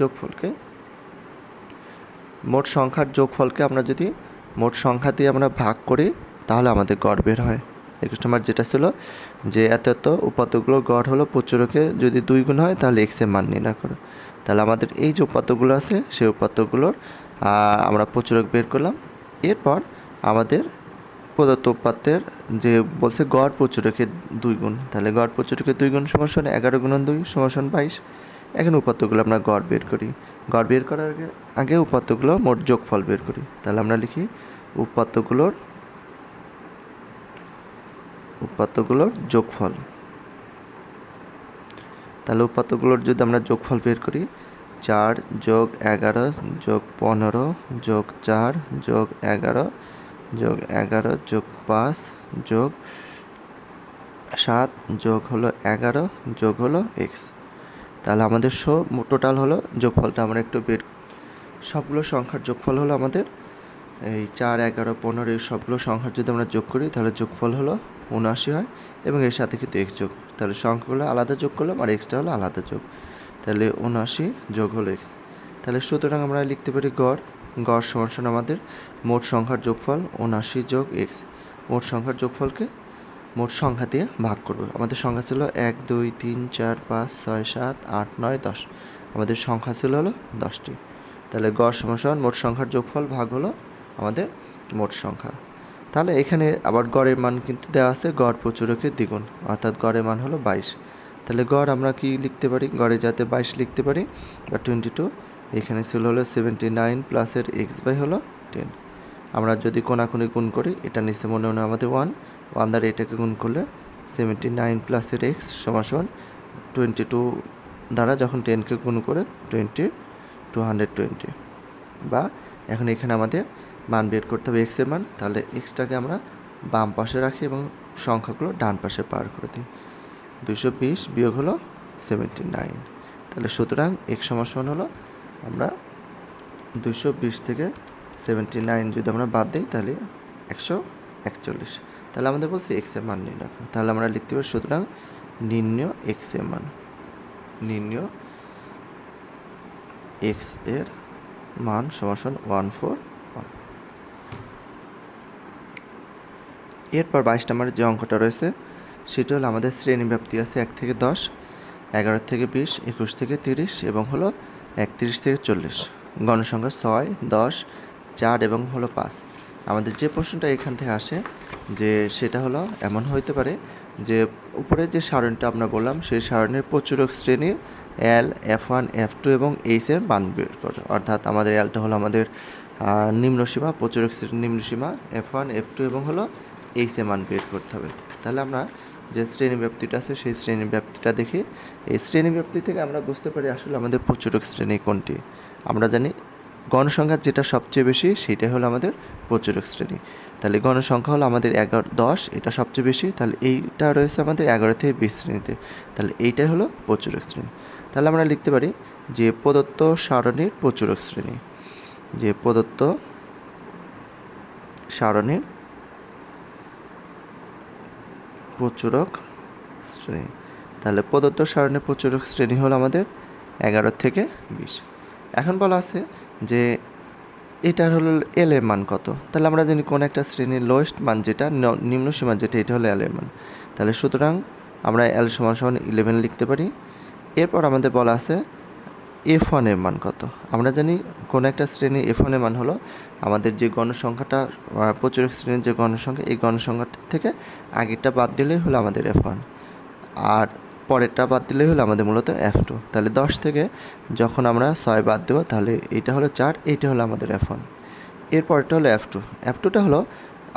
যোগফলকে, মোট সংখ্যার যোগফলকে আমরা যদি মোট সংখ্যা দিয়ে আমরা ভাগ করি, তাহলে আমাদের গড় বের হয়। একুশ নম্বর যেটা ছিল যে এত এত উপাত্তগুলোর গড় হলো প্রচুরকে যদি দুই গুণ হয়, তাহলে এক্সের মান নির্ণয় করো। তাহলে আমাদের এই যে উপাত্তগুলো আছে, সেই উপাত্তগুলোর আমরা প্রচুরক বের করলাম। এরপর আমাদের প্রদত্ত উপাত্তের যে বলছে গড় প্রচুরকে দুই গুণ, তাহলে গড় প্রচুরকে দুই গুণ সমান এগারো গুণন দুই সমান বাইশ। এখন উপাত্তগুলো আমরা গড় বের করি। গড় বের করার আগে আগে উপাত্তগুলো মোট যোগফল বের করি। তাহলে আমরা লিখি উপাত্তগুলোর উপাত্তগুলোর যোগফল। তাহলে উপাত্তগুলোর যদি আমরা যোগফল বের করি, চার যোগ এগারো যোগ পনেরো যোগ চার যোগ এগারো যোগ এগারো যোগ পাঁচ যোগ সাত যোগ হলো এগারো যোগ হলো এক্স। তাহলে আমাদের শো টোটাল হলো যোগফলটা আমরা একটু বের, সবগুলো সংখ্যার যোগফল হলো আমাদের এই চার, এগারো, পনেরো, এই সবগুলো সংখ্যার যদি আমরা যোগ করি, তাহলে যোগফল হলো উনআশি হয় এবং এর সাথে কিন্তু এক্স যোগ। তাহলে সংখ্যাগুলো আলাদা যোগ করলাম আর এক্সটা হলো আলাদা যোগ। তাহলে উনআশি যোগ হলো এক্স তাহলে সুতরাং আমরা লিখতে পারি গড় গড় সমান আমাদের মোট সংখ্যার যোগফল উনআশি যোগ এক্স মোট সংখ্যার যোগফলকে মোট সংখ্যা দিয়ে ভাগ করব। আমাদের সংখ্যা ছিল এক, দুই, তিন, চার, পাঁচ, ছয়, সাত, আট, নয়, দশ। আমাদের সংখ্যা ছিল হলো দশটি। তাহলে গড় সমান মোট সংখ্যার যোগফল ভাগ হলো আমাদের মোট সংখ্যা। তাহলে এখানে আবার গড়ের মান কিন্তু দেওয়া আছে, গড় প্রচুরকের দ্বিগুণ, অর্থাৎ গড়ের মান হলো বাইশ। তাহলে গড় আমরা কি লিখতে পারি? গড়ে যাতে বাইশ লিখতে পারি বা টোয়েন্টি টু এখানে ছিল হলো সেভেন্টি নাইন প্লাসের এক্স বাই হলো টেন আমরা যদি কোনাকুনি গুণ করি, এটা নিচে মনে মনে আমাদের ওয়ান ওয়ান দ্বারা এটাকে গুণ করলে সেভেন্টি নাইন প্লাসের এক্স সমান টোয়েন্টি টু দ্বারা যখন টেনকে গুণ করে টোয়েন্টি টু হান্ড্রেড টোয়েন্টি বা এখন এখানে আমাদের মান বের করতে হবে এক্সের মান, তাহলে এক্সটাকে আমরা বাম পাশে রাখি এবং সংখ্যাগুলো ডান পাশে পার করে দিই। দুশো বিশ বিয়োগ হলো সেভেন্টি নাইন তাহলে সুতরাং এক্স সমান হলো আমরা দুশো বিশ থেকে সেভেন্টি যদি আমরা বাদ দিই, তাহলে একশো একচল্লিশ। তাহলে আমাদের বলছে এক্সের মান নির্ণয় করো। তাহলে আমরা লিখতে পারি সুতরাং নির্ণয় এক্সের মান। নির্ণয় এক্সের মান সমান ওয়ান ফোর ওয়ান। এরপর বাইশ নম্বরের যে অঙ্কটা রয়েছে, সেটা হলো আমাদের শ্রেণীব্যাপ্তি আছে এক থেকে দশ, এগারো থেকে বিশ, একুশ থেকে তিরিশ এবং হলো একত্রিশ থেকে চল্লিশ। গণসংখ্যা ছয়, দশ চার এবং হলো পাঁচ। আমাদের যে প্রশ্নটা এখান থেকে আসে যে সেটা হলো এমন হইতে পারে যে উপরে যে সারণটা আমরা বললাম, সেই সারণের প্রচুরক শ্রেণির L F one F two এবং এইচ এর মান বের করে। অর্থাৎ আমাদের এলটা হলো আমাদের নিম্নসীমা প্রচুরক শ্রেণির নিম্নসীমা এফ ওয়ান এফ টু এবং হলো এইচ এর মান বের করতে হবে। তাহলে আমরা যে শ্রেণি ব্যাপ্তিটা আছে সেই শ্রেণি ব্যাপ্তিটা দেখি। এই শ্রেণি ব্যাপ্তি থেকে আমরা বুঝতে পারি আসলে আমাদের প্রচুরক শ্রেণি কোনটি। আমরা জানি গণসংখ্যা যেটা সবচেয়ে বেশি, সেটাই হলো আমাদের প্রচুরক শ্রেণি। তাহলে গণসংখ্যা হলো আমাদের এগারো, দশ, এটা সবচেয়ে বেশি, তাহলে এইটা রয়েছে আমাদের এগারো থেকে বিশ শ্রেণীতে। তাহলে এইটাই হলো প্রচুরক শ্রেণি। তাহলে আমরা লিখতে পারি যে প্রদত্ত সারণীর প্রচুরক শ্রেণি। যে প্রদত্ত সারণীর প্রচুরক শ্রেণি। তাহলে প্রদত্ত সারণীর প্রচুরক শ্রেণি হলো আমাদের এগারো থেকে বিশ। এখন বলা আছে যে এটার হলো এল এর মান কত? তাহলে আমরা জানি কোন একটা শ্রেণির লোয়েস্ট মান যেটা নিম্ন সীমা যেটা এটা হলো এল এর মান। তাহলে সুতরাং আমরা এল সমান সমান ইলেভেন লিখতে পারি। এরপর আমাদের বলা আছে এফ ওয়ানের মান কত? আমরা জানি কোন একটা শ্রেণির এফ ওয়ানের মান হলো আমাদের যে গণসংখ্যাটা আহ, প্রচুরক শ্রেণির যে গণসংখ্যা এই গণসংখ্যা থেকে আগেরটা বাদ দিলেই হলো আমাদের এফ ওয়ান আর পরেরটা বাদ দিলেই হলো আমাদের মূলত এফ টু তাহলে দশ থেকে যখন আমরা ছয় বাদ দেবো, তাহলে এইটা হলো চার এইটা হলো আমাদের এফ ওয়ান এরপরটা হলো এফ টু এফ টুটা হলো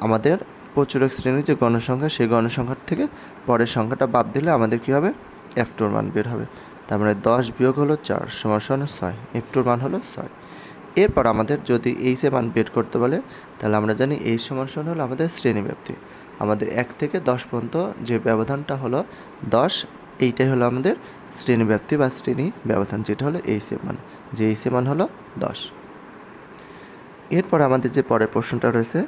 আমাদের প্রচুরক শ্রেণির যে গণসংখ্যা, সেই গণসংখ্যার থেকে পরের সংখ্যাটা বাদ দিলে আমাদের কী হবে? এফ টুর মান বের হবে। তার মানে দশ বিয়োগ হলো চার সমান সমান ছয়। এফ টুর মান হলো ছয়। এরপর আমাদের যদি এইচ এর মান বের করতে বলে, তাহলে আমরা জানি এইচ সমান সমান হলো আমাদের শ্রেণি ব্যাপ্তি আমাদের এক থেকে দশ পর্যন্ত যে ব্যবধানটা হলো দশ এইটাই হলো আমাদের শ্রেণি ব্যাপ্তি বা শ্রেণি ব্যবধান, যেটা হলো এইচ এর মান। যে এইচ এর মান হলো দশ। এরপর আমাদের যে পরের প্রশ্নটা রয়েছে,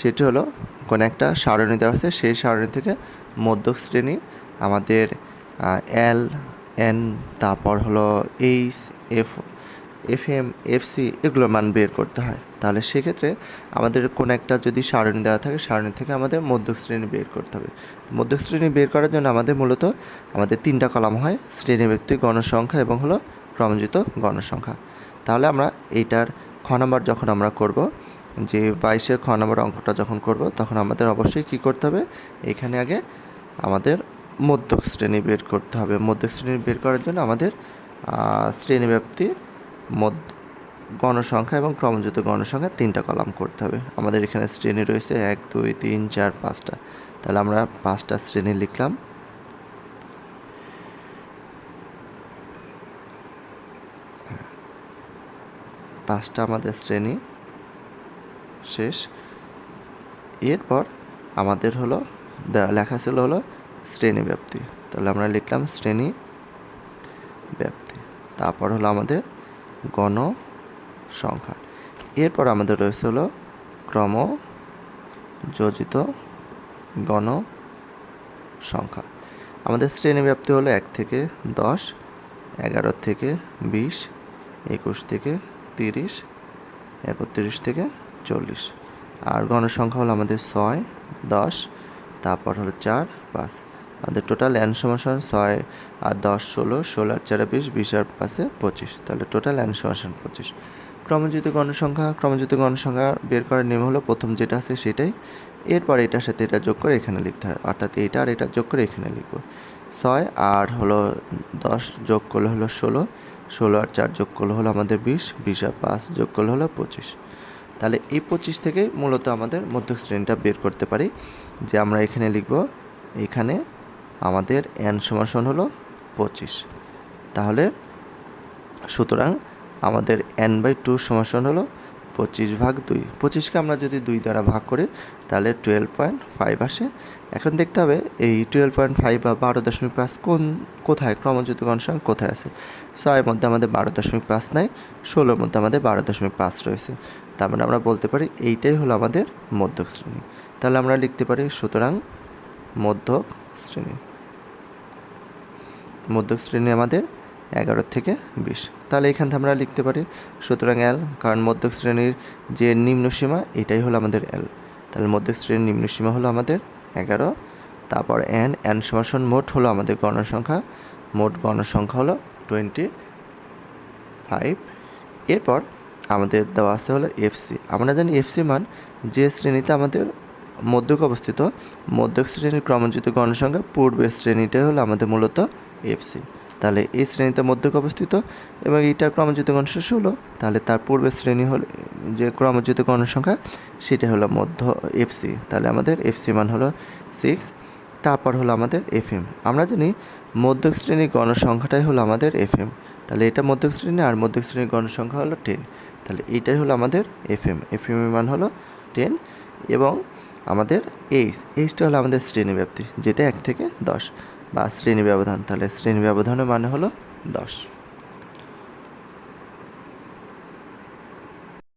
সেটি হলো, কোনো একটা সারণী দেওয়া আছে, সেই সারণী থেকে মধ্যক শ্রেণি আমাদের এল এন তারপর হলো H F F M F C এগুলোর মান বের করতে হয়। তাহলে সেক্ষেত্রে আমাদের কোনো একটা যদি সারণী দেওয়া থাকে, সারণী থেকে আমাদের মধ্যক শ্রেণি বের করতে হবে। মধ্যক শ্রেণি বের করার জন্য আমাদের মূলত আমাদের তিনটা কলাম হয় শ্রেণীব্যক্তি গণসংখ্যা এবং হলো ক্রমজিত গণসংখ্যা। তাহলে আমরা এইটার খ নম্বর যখন আমরা করব, যে বাইশের খ নম্বর অঙ্কটা যখন করব, তখন আমাদের অবশ্যই কী করতে হবে? এখানে আগে আমাদের মধ্যক শ্রেণি বের করতে হবে। মধ্যক শ্রেণি বের করার জন্য আমাদের শ্রেণীব্যাপ্তি মধ্য গণসংখ্যা এবং ক্রমযুক্ত গণসংখ্যা তিনটা কলাম করতে হবে। আমাদের এখানে শ্রেণি রয়েছে এক, দুই, তিন, চার, পাঁচটা। তাহলে আমরা পাঁচটা শ্রেণি লিখলাম। পাঁচটা আমাদের শ্রেণি। শেষ। এরপর আমাদের হলো লেখা ছিল হলো শ্রেণি ব্যাপ্তি। তাহলে আমরা লিখলাম শ্রেণি ব্যাপ্তি। তারপর হলো আমাদের গণ সংখ্যা। এরপর আমাদের রয়েছে হলো ক্রম যোজিত গণ সংখ্যা। আমাদের শ্রেণি ব্যাপ্তি হলো এক থেকে দশ, এগারো থেকে বিশ, একুশ থেকে তিরিশ, একত্রিশ থেকে চল্লিশ। আর গণসংখ্যা হলো আমাদের ছয়, দশ, তারপর হলো চার, পাঁচ। আমাদের টোটাল এন সমাসন ছয় আর দশ, ষোলো ষোলো আর চারে, বিশ বিশ আর পাঁচে পঁচিশ। তাহলে টোটাল এন সমাসন পঁচিশ। ক্রমযুক্ত গণসংখ্যা ক্রমযুক্ত গণসংখ্যা বের করার নিয়ম হলো প্রথম যেটা আছে সেটাই। এরপর এটার সাথে এটা যোগ করে এখানে লিখতে হয়। অর্থাৎ এটা আর এটা যোগ করে এখানে লিখব। ছয় আর হলো দশ যোগ করলে হলো ষোলো। ষোলো আর চার যোগ করলে হলো আমাদের বিশ। বিশ আর পাঁচ যোগ করলে হলো পঁচিশ। তাহলে এই পঁচিশ থেকেই মূলত আমাদের মধ্যক শ্রেণীটা বের করতে পারি। যে আমরা এখানে লিখব, এখানে আমাদের এন সমাসন হলো পঁচিশ। তাহলে সুতরাং আমাদের এন বাই টু সমাসন হলো পঁচিশ ভাগ দুই। পঁচিশকে আমরা যদি দুই দ্বারা ভাগ করি, তাহলে টুয়েলভ পয়েন্ট ফাইভ আসে। এখন দেখতে হবে এই টুয়েলভ পয়েন্ট ফাইভ বা বারো দশমিক পাঁচ কোন, কোথায়? ক্রমযুক্ত গণসংখ্যা কোথায় আছে? ছয়ের মধ্যে আমাদের বারো দশমিক পাঁচ নাই ষোলোর মধ্যে আমাদের বারো দশমিক পাঁচ রয়েছে। তার মানে আমরা বলতে পারি এইটাই হলো আমাদের মধ্যক শ্রেণি। তাহলে আমরা লিখতে পারি সুতরাং মধ্যক শ্রেণি। মধ্যক শ্রেণি আমাদের এগারো থেকে বিশ। তাহলে এখান থেকে আমরা লিখতে পারি, সুতরাং এল কারণ মধ্যক শ্রেণির যে নিম্ন সীমা, এটাই হলো আমাদের এল তাহলে মধ্যক শ্রেণির নিম্ন সীমা হলো আমাদের এগারো, তারপর এন এন সমাসন মোট হলো আমাদের গণসংখ্যা। মোট গণসংখ্যা হলো টোয়েন্টি ফাইভ এরপর আমাদের দেওয়া আছে হলো এফসি আমরা জানি এফসি মান যে শ্রেণীতে আমাদের মধ্যক অবস্থিত, মধ্যক শ্রেণির ক্রমযুক্ত গণসংখ্যা পূর্বের শ্রেণীটাই হলো আমাদের মূলত এফসি তাহলে এই শ্রেণীতে মধ্যক অবস্থিত এবং এইটার ক্রমযুক্ত গণসংখ্যা হলো। তাহলে তার পূর্বের শ্রেণি হলো, যে ক্রমযুক্ত গণসংখ্যা সেটা হলো মধ্য এফসি তাহলে আমাদের এফসি মান হলো সিক্স তারপর হলো আমাদের এফএম আমরা জানি মধ্যক শ্রেণির গণসংখ্যাটাই হলো আমাদের এফএম তাহলে এটা মধ্যক শ্রেণি আর মধ্যক শ্রেণির গণসংখ্যা হলো টেন তাহলে এইটাই হলো আমাদের এফএম এফএম এর মান হলো টেন এবং আমাদের এইচ এইচটা হলো আমাদের শ্রেণি ব্যাপ্তি যেটা এক থেকে দশ। বা শ্রেণি ব্যবধান তাহলে শ্রেণি ব্যবধানের মানে হলো দশ।